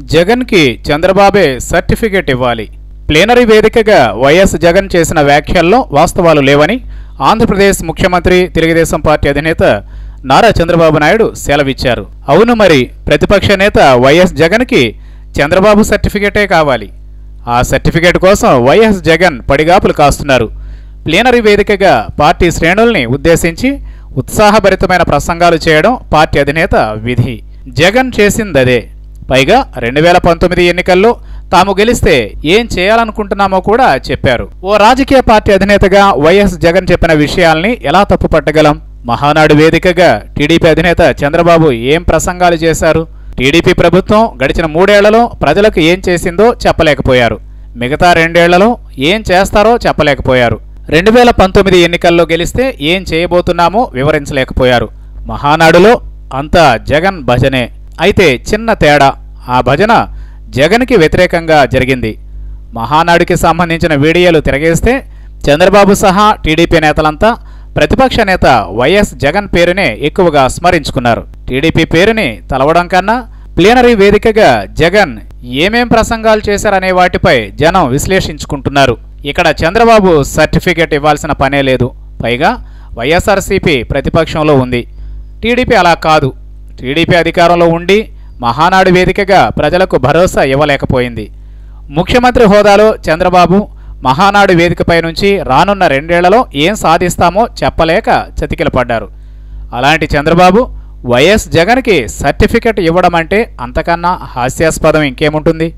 జగన్కి చంద్రబాబే సర్టిఫికేట్ ఇవ్వాలి. ప్లేనరీ వేదికగా వైఎస్ జగన్ చేసిన వ్యాఖ్యల్లో వాస్తవాలు లేవని ఆంధ్రప్రదేశ్ ముఖ్యమంత్రి తెలుగుదేశం పార్టీ అధినేత నారా చంద్రబాబు నాయుడు సెలవిచ్చారు. అవును మరి ప్రతిపక్ష నేత వైఎస్ జగన్కి చంద్రబాబు సర్టిఫికేటే కావాలి. ఆ సర్టిఫికేట్ కోసం వైఎస్ జగన్ పడిగాపులు కాస్తున్నారు. ప్లీనరీ వేదికగా పార్టీ శ్రేణుల్ని ఉద్దేశించి ఉత్సాహభరితమైన ప్రసంగాలు చేయడం పార్టీ అధినేత విధి. జగన్ చేసిందదే. పైగా రెండు వేల పంతొమ్మిది ఎన్నికల్లో తాము గెలిస్తే ఏం చేయాలనుకుంటున్నామో కూడా చెప్పారు. ఓ రాజకీయ పార్టీ అధినేతగా వైఎస్ జగన్ చెప్పిన విషయాల్ని ఎలా తప్పుపట్టగలం? మహానాడు వేదికగా టీడీపీ అధినేత చంద్రబాబు ఏం ప్రసంగాలు చేశారు? టీడీపీ ప్రభుత్వం గడిచిన మూడేళ్ళలో ప్రజలకు ఏం చేసిందో చెప్పలేకపోయారు. మిగతా రెండేళ్ళలో ఏం చేస్తారో చెప్పలేకపోయారు. రెండు వేల పంతొమ్మిది ఎన్నికల్లో గెలిస్తే ఏం చేయబోతున్నామో వివరించలేకపోయారు. మహానాడులో అంతా జగన్ భజనే. అయితే చిన్న తేడా ఆ భజన జగన్కి వ్యతిరేకంగా జరిగింది. మహానాడుకి సంబంధించిన వీడియోలు తిరగేస్తే చంద్రబాబు సహా టీడీపీ నేతలంతా ప్రతిపక్ష నేత వైఎస్ జగన్ పేరునే ఎక్కువగా స్మరించుకున్నారు. టీడీపీ పేరుని తలవడం కన్నా ప్లీనరీ వేదికగా జగన్ ఏమేం ప్రసంగాలు చేశారనే వాటిపై జనం విశ్లేషించుకుంటున్నారు. ఇక్కడ చంద్రబాబు సర్టిఫికేట్ ఇవ్వాల్సిన పనే లేదు. పైగా వైఎస్ఆర్సీపీ ప్రతిపక్షంలో ఉంది. టీడీపీ అలా కాదు. టీడీపీ అధికారంలో ఉండి మహానాడు వేదికగా ప్రజలకు భరోసా ఇవ్వలేకపోయింది. ముఖ్యమంత్రి హోదాలో చంద్రబాబు మహానాడు వేదికపై నుంచి రానున్న రెండేళ్ళలో ఏం సాధిస్తామో చెప్పలేక చతికిలపడ్డారు అలాంటి చంద్రబాబు వైఎస్ జగన్కి సర్టిఫికెట్ ఇవ్వడం అంటే అంతకన్నా హాస్యాస్పదం ఇంకేముంటుంది?